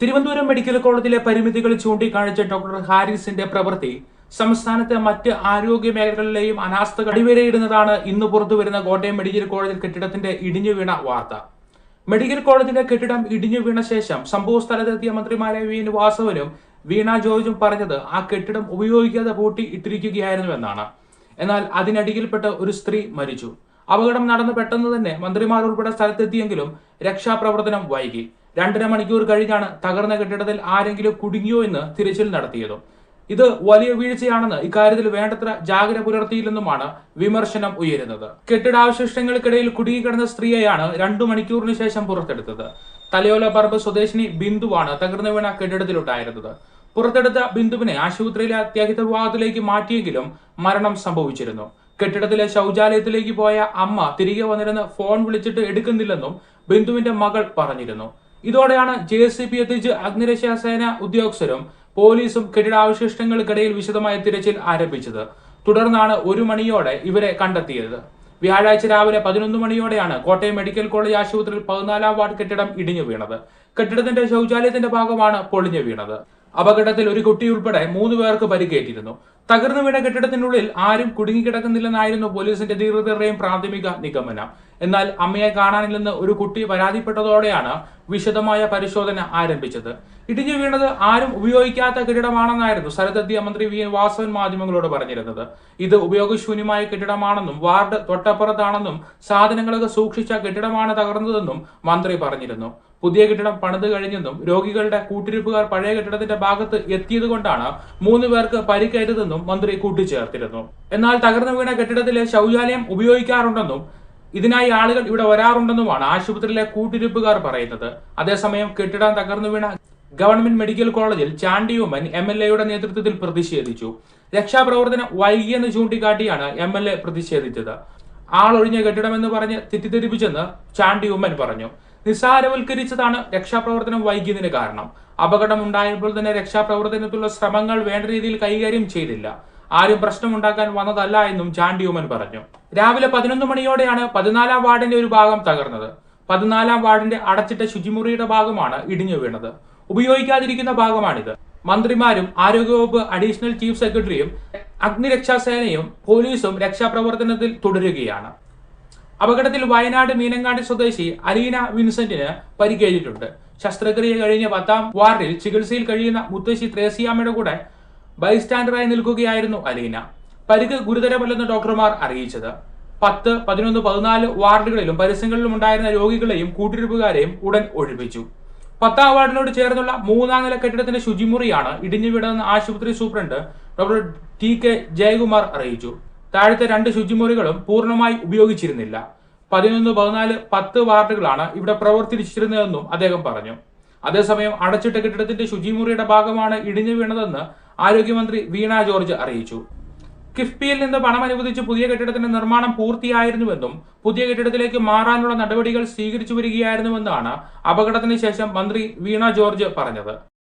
Thiruvananthapuram medical കോളേജിലെ പരിമിതികൾ ചൂണ്ടിക്കാണിച്ച doctor ഹാരിസിന്റെ പ്രവൃത്തി സംസ്ഥാനത്തെ മറ്റ് ആരോഗ്യ മേഖലകളിലെയും അനാസ്ഥ കടിവരയിടുന്നതാണ് ഇന്ന് പുറത്തുവരുന്ന കോട്ടയം മെഡിക്കൽ കോളേജിൽ കെട്ടിടത്തിന്റെ ഇടിഞ്ഞു വീണ വാർത്ത. മെഡിക്കൽ കോളേജിന്റെ കെട്ടിടം ഇടിഞ്ഞു വീണ ശേഷം സംഭവ സ്ഥലത്തെത്തിയ മന്ത്രിമാരായ വി വാസവനും വീണ ജോർജും പറഞ്ഞത് ആ കെട്ടിടം ഉപയോഗിക്കാതെ പൂട്ടി ഇട്ടിരിക്കുകയായിരുന്നുവെന്നാണ് എന്നാൽ അതിനടിയിൽപ്പെട്ട ഒരു സ്ത്രീ മരിച്ചു. അപകടം നടന്ന് പെട്ടെന്ന് തന്നെ മന്ത്രിമാർ ഉൾപ്പെടെ സ്ഥലത്തെത്തിയെങ്കിലും രക്ഷാപ്രവർത്തനം വൈകി. രണ്ടര മണിക്കൂർ കഴിഞ്ഞാണ് തകർന്ന കെട്ടിടത്തിൽ ആരെങ്കിലും കുടുങ്ങിയോ എന്ന് തിരച്ചിൽ നടത്തിയത്. ഇത് വലിയ വീഴ്ചയാണെന്ന് ഇക്കാര്യത്തിൽ വേണ്ടത്ര ജാഗ്രത പുലർത്തിയില്ലെന്നുമാണ് വിമർശനം ഉയരുന്നത്. കെട്ടിടാവശിഷ്ടങ്ങൾക്കിടയിൽ കുടുങ്ങിക്കിടന്ന സ്ത്രീയെയാണ് രണ്ടു മണിക്കൂറിന് ശേഷം പുറത്തെടുത്തത്. തലയോല പറമ്പ് സ്വദേശിനി ബിന്ദുവാണ് തകർന്നു വീണ കെട്ടിടത്തിലുണ്ടായിരുന്നത്. പുറത്തെടുത്ത ബിന്ദുവിനെ ആശുപത്രിയിലെ അത്യാഹിത വിഭാഗത്തിലേക്ക് മാറ്റിയെങ്കിലും മരണം സംഭവിച്ചിരുന്നു. കെട്ടിടത്തിലെ ശൗചാലയത്തിലേക്ക് പോയ അമ്മ തിരികെ വന്നിരുന്ന് ഫോൺ വിളിച്ചിട്ട് എടുക്കുന്നില്ലെന്നും ബിന്ദുവിന്റെ മകൾ പറഞ്ഞിരുന്നു. ഇതോടെയാണ് ജെ എസ് സി ബി എത്തിച്ച് അഗ്നിരക്ഷാസേന ഉദ്യോഗസ്ഥരും പോലീസും കെട്ടിടാവശിഷ്ടങ്ങൾക്കിടയിൽ വിശദമായ തിരച്ചിൽ ആരംഭിച്ചത്. തുടർന്നാണ് ഒരു മണിയോടെ ഇവരെ കണ്ടെത്തിയത്. വ്യാഴാഴ്ച രാവിലെ പതിനൊന്ന് മണിയോടെയാണ് കോട്ടയം മെഡിക്കൽ കോളേജ് ആശുപത്രിയിൽ പതിനാലാം വാർഡ് കെട്ടിടം ഇടിഞ്ഞു വീണത്. കെട്ടിടത്തിന്റെ ശൗചാലയത്തിന്റെ ഭാഗമാണ് പൊളിഞ്ഞു വീണത്. അപകടത്തിൽ ഒരു കുട്ടി ഉൾപ്പെടെ മൂന്ന് പേർക്ക് പരിക്കേറ്റിരുന്നു. തകർന്നു വീണ കെട്ടിടത്തിനുള്ളിൽ ആരും കുടുങ്ങിക്കിടക്കുന്നില്ലെന്നായിരുന്നു പോലീസിന്റെ അധികൃതരുടെയും പ്രാഥമിക നിഗമനം. എന്നാൽ അമ്മയെ കാണാനില്ലെന്ന് ഒരു കുട്ടി പരാതിപ്പെട്ടതോടെയാണ് വിശദമായ പരിശോധന ആരംഭിച്ചത്. ഇടിഞ്ഞു വീണത് ആരും ഉപയോഗിക്കാത്ത കെട്ടിടമാണെന്നായിരുന്നു സ്ഥലത്തെത്തിയ മന്ത്രി വി. എൻ. വാസവൻ മാധ്യമങ്ങളോട് പറഞ്ഞിരുന്നത്. ഇത് ഉപയോഗശൂന്യമായ കെട്ടിടമാണെന്നും വാർഡ് തൊട്ടപ്പുറത്താണെന്നും സാധനങ്ങളൊക്കെ സൂക്ഷിച്ച കെട്ടിടമാണ് തകർന്നതെന്നും മന്ത്രി പറഞ്ഞിരുന്നു. പുതിയ കെട്ടിടം പണിത് കഴിഞ്ഞെന്നും രോഗികളുടെ കൂട്ടിരിപ്പുകാർ പഴയ കെട്ടിടത്തിന്റെ ഭാഗത്ത് എത്തിയത് കൊണ്ടാണ് മൂന്ന് പേർക്ക് പരിക്കേറ്റതെന്നും മന്ത്രി കൂട്ടിച്ചേർത്തിരുന്നു. എന്നാൽ തകർന്നു വീണ കെട്ടിടത്തിലെ ശൗചാലയം ഉപയോഗിക്കാറുണ്ടെന്നും ഇതിനായി ആളുകൾ ഇവിടെ വരാറുണ്ടെന്നുമാണ് ആശുപത്രിയിലെ കൂട്ടിരിപ്പുകാർ പറയുന്നത്. അതേസമയം കെട്ടിടം തകർന്നു വീണ ഗവൺമെന്റ് മെഡിക്കൽ കോളേജിൽ ചാണ്ടി ഉമ്മൻ എം എൽ എയുടെ നേതൃത്വത്തിൽ പ്രതിഷേധിച്ചു. രക്ഷാപ്രവർത്തനം വൈകിയെന്ന് ചൂണ്ടിക്കാട്ടിയാണ് എം എൽ എ പ്രതിഷേധിച്ചത്. ആളൊഴിഞ്ഞ കെട്ടിടമെന്ന് പറഞ്ഞ് തെറ്റിദ്ധരിപ്പിച്ചെന്ന് ചാണ്ടി ഉമ്മൻ പറഞ്ഞു. നിസ്സാരവൽക്കരിച്ചതാണ് രക്ഷാപ്രവർത്തനം വൈകിയതിന് കാരണം. അപകടം ഉണ്ടായപ്പോൾ തന്നെ രക്ഷാപ്രവർത്തനത്തിലുള്ള ശ്രമങ്ങൾ വേണ്ട രീതിയിൽ കൈകാര്യം ചെയ്തില്ല. ആരും പ്രശ്നമുണ്ടാക്കാൻ വന്നതല്ല എന്നും ചാണ്ടി ഉമ്മൻ പറഞ്ഞു. രാവിലെ പതിനൊന്ന് മണിയോടെയാണ് പതിനാലാം വാർഡിന്റെ ഒരു ഭാഗം തകർന്നത്. പതിനാലാം വാർഡിന്റെ അടച്ചിട്ട ശുചിമുറിയുടെ ഭാഗമാണ് ഇടിഞ്ഞു വീണത്. ഉപയോഗിക്കാതിരിക്കുന്ന ഭാഗമാണിത്. മന്ത്രിമാരും ആരോഗ്യവകുപ്പ് അഡീഷണൽ ചീഫ് സെക്രട്ടറിയും അഗ്നിരക്ഷാസേനയും പോലീസും രക്ഷാപ്രവർത്തനത്തിൽ തുടരുകയാണ്. അപകടത്തിൽ വയനാട് മീനങ്ങാടി സ്വദേശി അലീന വിൻസെന്റിന് പരിക്കേറ്റിട്ടുണ്ട്. ശസ്ത്രക്രിയ കഴിഞ്ഞ പത്താം വാർഡിൽ ചികിത്സയിൽ കഴിയുന്ന മുത്തശ്ശി ത്രേസിയാമ്മയുടെ കൂടെ ബൈസ്റ്റാൻഡറായി നിൽക്കുകയായിരുന്നു അലീന. പരിക്ക് ഗുരുതരമല്ലെന്ന് ഡോക്ടർമാർ അറിയിച്ചത്. പത്ത് പതിനൊന്ന് പതിനാല് വാർഡുകളിലും പരിസരങ്ങളിലും ഉണ്ടായിരുന്ന രോഗികളെയും കൂട്ടിരിപ്പുകാരെയും ഉടൻ ഒഴിപ്പിച്ചു. പത്താം വാർഡിനോട് ചേർന്നുള്ള മൂന്നാം നില കെട്ടിടത്തിന്റെ ശുചിമുറിയാണ് ഇടിഞ്ഞു വീണതെന്ന് ആശുപത്രി superintendent doctor T K Jayakumar അറിയിച്ചു. താഴത്തെ രണ്ട് ശുചിമുറികളും പൂർണമായി ഉപയോഗിച്ചിരുന്നില്ല. പതിനൊന്ന് പതിനാല് പത്ത് വാർഡുകളാണ് ഇവിടെ പ്രവർത്തിച്ചിരുന്നതെന്നും അദ്ദേഹം പറഞ്ഞു. അതേസമയം അടച്ചിട്ട കെട്ടിടത്തിന്റെ ശുചിമുറിയുടെ ഭാഗമാണ് ഇടിഞ്ഞു വീണതെന്ന് ആരോഗ്യമന്ത്രി വീണ ജോർജ് അറിയിച്ചു. കിഫ്ബിയിൽ നിന്ന് പണം അനുവദിച്ച് പുതിയ കെട്ടിടത്തിന്റെ നിർമ്മാണം പൂർത്തിയായിരുന്നുവെന്നും പുതിയ കെട്ടിടത്തിലേക്ക് മാറാനുള്ള നടപടികൾ സ്വീകരിച്ചു വരികയായിരുന്നുവെന്നാണ് അപകടത്തിന് ശേഷം മന്ത്രി വീണ ജോർജ് പറഞ്ഞത്.